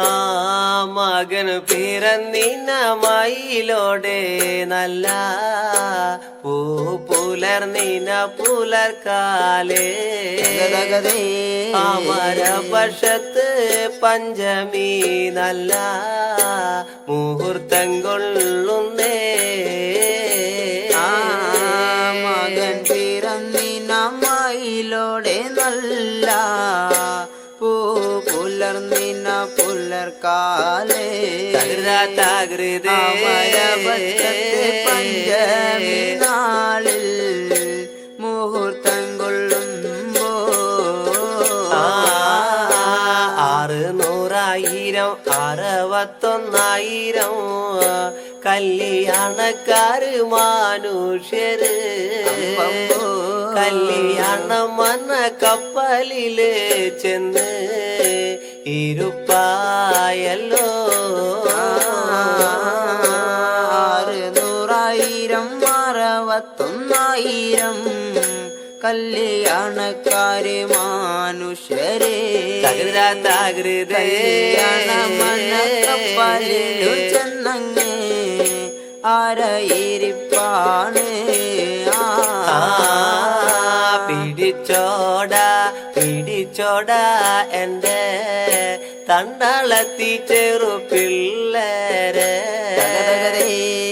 ആ മകൻ പിറന്നിന മയിലോടെ നല്ല പൂ പുലർന്നിന പുലർക്കാലേ. അമര പക്ഷത്ത് പഞ്ചമി നല്ല മുഹൂർത്തം കൊള്ളുന്നേ. പുലർക്കാലേ തകൃതേ പഞ്ചമി നാളിൽ മുഹൂർത്തം കൊള്ളുമ്പോ ആറ് നൂറായിരം അറുപത്തൊന്നായിരം കല്യാണക്കാര് മനുഷ്യര്. കല്യാണം വന്ന കപ്പലിൽ ചെന്ന് ഇരുപ്പായല്ലോ. ആറ് നൂറായിരം അറുപത്തൊന്നായിരം കല്യാണക്കാരെ മാനുഷ്യരെ. തകൃത തകൃതേ. കപ്പലിലു ചെന്നങ്ങ് ആരയിരിപ്പാണ്? ആ, പിടിച്ചോട പിടിച്ചോട എന്റെ ചെറു ചെറുപിള്ളേരെ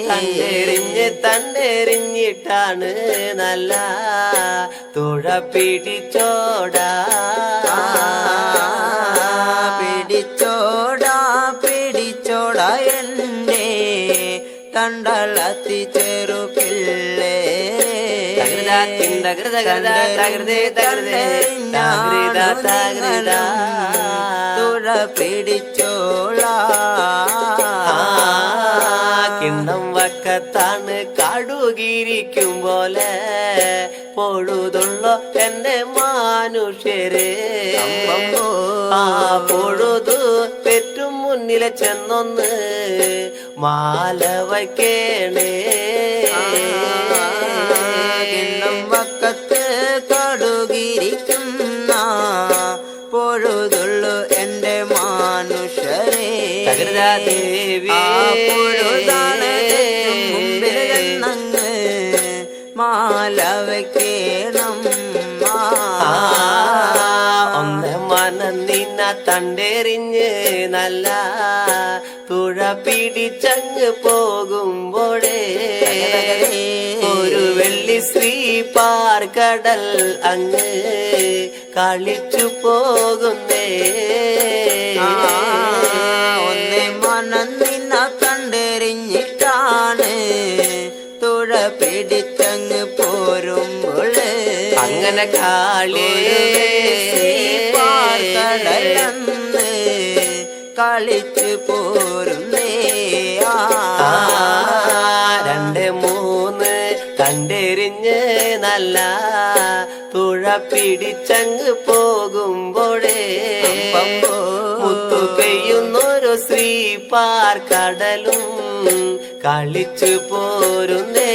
തണ്ടെറിഞ്ഞ് തണ്ടെറിഞ്ഞിട്ടാണ് നല്ല തുഴ പിടിച്ചോടാ. പിടിച്ചോടാ പിടിച്ചോടാ എന്നെ തണ്ടളത്തി ചെറു തകൃത തിണ്ടകൃത കൃത തകൃതേ തകൃതേ. തകൃത തകൃത. തുഴ പിടിച്ചോളാ. ആ, കിണ്ണം വക്കത്താണ് കടുകിരിക്കും പോലെ. പൊഴുതുള്ളോ എന്റെ മാനുഷ്യരെ. ആ പൊഴുതു പെറ്റും മുന്നിലെ ചെന്നൊന്ന് മാല വയ്ക്കേണേ. പൊഴുതുള്ളു എന്റെ മാനുഷരെ. തെറ്റും മുമ്പിൽ ചെന്നങ്ങ് മാല വെക്കേണം ഒന്ന് മനന്നിന തണ്ടെറിഞ്ഞ് നല്ല തുഴ പിടിച്ചങ്ങ് പോകുമ്പോഴേ. വെള്ളി ശ്രീ പാർക്കടൽ അങ്ങ് കളിച്ചു പോകുന്നേ. ഒന്നേ മനം നിന്ന കണ്ടെറിഞ്ഞിട്ടാണ് തുഴ പിടിച്ചങ്ങ് പോരുമ്പോൾ. അങ്ങനെ കാളേ. പാർക്കടലന്ന് കളിച്ചു പോരുന്നേ. ആ, നല്ല തുഴ പിടിച്ചങ്ങ് പോകുമ്പോഴേ മുത്തു പെയ്യുന്നൊരു ശ്രീ പാർക്കടലും കളിച്ചു പോരുന്നേ.